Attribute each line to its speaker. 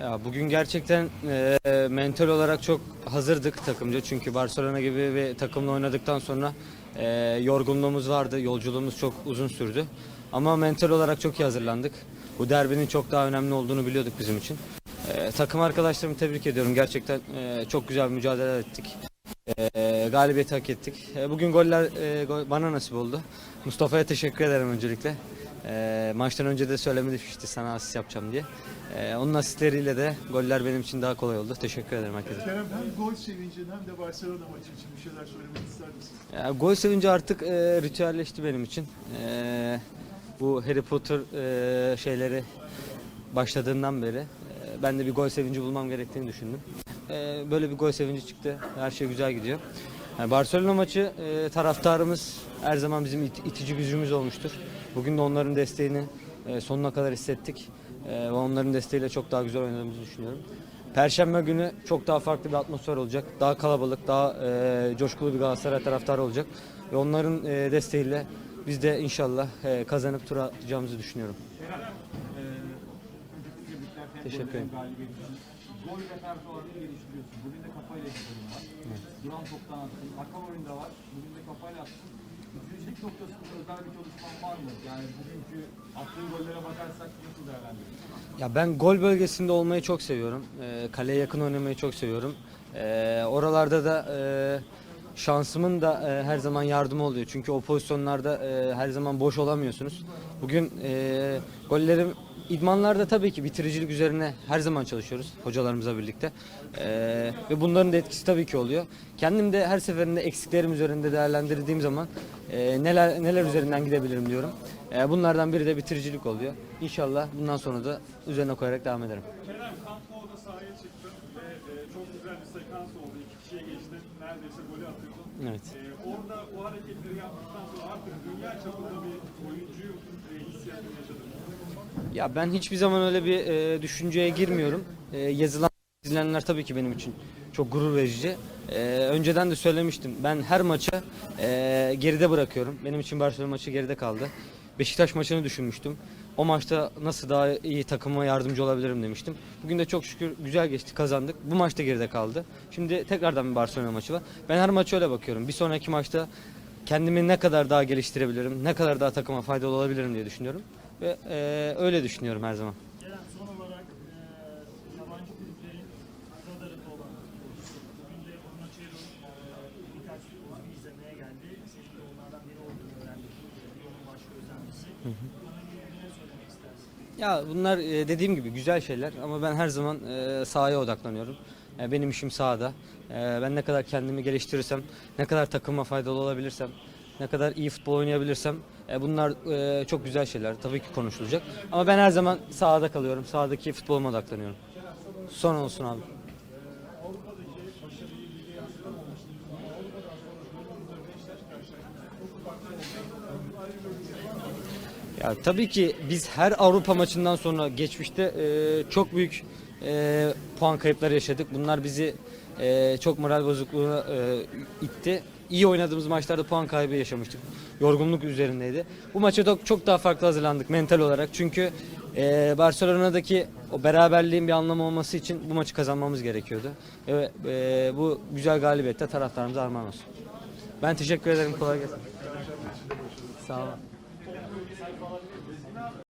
Speaker 1: Ya bugün gerçekten e, mental olarak çok hazırdık takımca çünkü Barcelona gibi ve takımla oynadıktan sonra e, yorgunluğumuz vardı, yolculuğumuz çok uzun sürdü. Ama mental olarak çok iyi hazırlandık. Bu derbinin çok daha önemli olduğunu biliyorduk bizim için. E, takım arkadaşlarımı tebrik ediyorum. Gerçekten e, çok güzel bir mücadele ettik. E, galibiyeti hak ettik. E, bugün goller e, gol- bana nasip oldu. Mustafa'ya teşekkür ederim öncelikle. E, maçtan önce de söylemişti sana asist yapacağım diye. E, onun asistleriyle de goller benim için daha kolay oldu. Teşekkür ederim herkese.
Speaker 2: Kerem hem gol sevincin hem de Barcelona maçı için bir şeyler söylemek ister misin?
Speaker 1: Ya, gol sevinci artık e, ritüelleşti benim için. E, bu Harry Potter e, şeyleri başladığından beri e, ben de bir gol sevinci bulmam gerektiğini düşündüm. E, böyle bir gol sevinci çıktı. Her şey güzel gidiyor. Yani Barcelona maçı e, taraftarımız her zaman bizim it- itici gücümüz olmuştur. Bugün de onların desteğini e, sonuna kadar hissettik. E, ve onların desteğiyle çok daha güzel oynadığımızı düşünüyorum. Perşembe günü çok daha farklı bir atmosfer olacak. Daha kalabalık, daha e, coşkulu bir Galatasaray taraftarı olacak. Ve onların desteğiyle biz de inşallah kazanıp tura atacağımızı düşünüyorum. Teşekkür ederim.
Speaker 3: Gol repertuarını geliştiriyorsun. Bugün de kafayla yapıyorsun var. Duran toptan attın. Akan oyunda var. Bugün de kafayla attın. Üçüncülük noktasında özel bir çalışman var mı? Yani bugünkü attığın gollere bakarsak nasıl değerlendiriyorsun?
Speaker 1: Ya ben gol bölgesinde olmayı çok seviyorum. E, kaleye yakın oynamayı çok seviyorum. E, oralarda da e, şansımın da e, her zaman yardımı oluyor. Çünkü o pozisyonlarda e, her zaman boş olamıyorsunuz. Bugün e, gollerim idmanlarda tabii ki bitiricilik üzerine her zaman çalışıyoruz hocalarımızla birlikte. E, ve bunların da etkisi tabii ki oluyor. Kendim de her seferinde eksiklerim üzerinde değerlendirdiğim zaman e, neler neler üzerinden gidebilirim diyorum. E, bunlardan biri de bitiricilik oluyor. İnşallah bundan sonra da üzerine koyarak devam ederim.
Speaker 4: Kerem Kampmo'da sahaya çıktın ve e, çok güzel bir sekans oldu. İki kişiye geçtin. Neredeyse golü atıyordun.
Speaker 1: Evet.
Speaker 4: E, orada o hareketleri yaptıktan sonra artık dünya çapında bir oyuncu hissiyatını yaşadın.
Speaker 1: Ya ben hiçbir zaman öyle bir e, düşünceye girmiyorum. E, yazılan izlenenler tabii ki benim için çok gurur verici. E, önceden de söylemiştim. Ben her maça e, geride bırakıyorum. Benim için Barcelona maçı geride kaldı. Beşiktaş maçını düşünmüştüm. O maçta nasıl daha iyi takıma yardımcı olabilirim demiştim. Bugün de çok şükür güzel geçti, kazandık. Bu maçta geride kaldı. Şimdi tekrardan bir Barcelona maçı var. Ben her maça öyle bakıyorum. Bir sonraki maçta kendimi ne kadar daha geliştirebilirim, ne kadar daha takıma faydalı olabilirim diye düşünüyorum. Ve e, öyle düşünüyorum her zaman.
Speaker 5: Kerem son olarak e, yabancı kulüplerin radarında olan futbolcusu. Bugün de Onachero e, birkaç izlemeye geldi. Senin de onlardan biri olduğunu öğrendik. Lyon'un baş gözlemcisi. Bununla ilgili ne söylemek istersin?
Speaker 1: Ya bunlar e, dediğim gibi güzel şeyler ama ben her zaman e, sahaya odaklanıyorum. E, Benim işim sahada. Ben ne kadar kendimi geliştirirsem, ne kadar takıma faydalı olabilirsem, ne kadar iyi futbol oynayabilirsem bunlar çok güzel şeyler. Tabii ki konuşulacak. Ama ben her zaman sahada kalıyorum. Sahadaki futboluma odaklanıyorum. Son olsun abi. Ya tabii ki biz her Avrupa maçından sonra geçmişte e, çok büyük e, puan kayıpları yaşadık. Bunlar bizi e, çok moral bozukluğuna e, itti. İyi oynadığımız maçlarda puan kaybı yaşamıştık. Yorgunluk üzerindeydi. Bu maça da çok daha farklı hazırlandık mental olarak. Çünkü e, Barcelona'daki o beraberliğin bir anlamı olması için bu maçı kazanmamız gerekiyordu. Ve e, bu güzel galibiyette taraftarımıza armağan olsun. Ben teşekkür ederim. Kolay gelsin. Sağ olun. yeah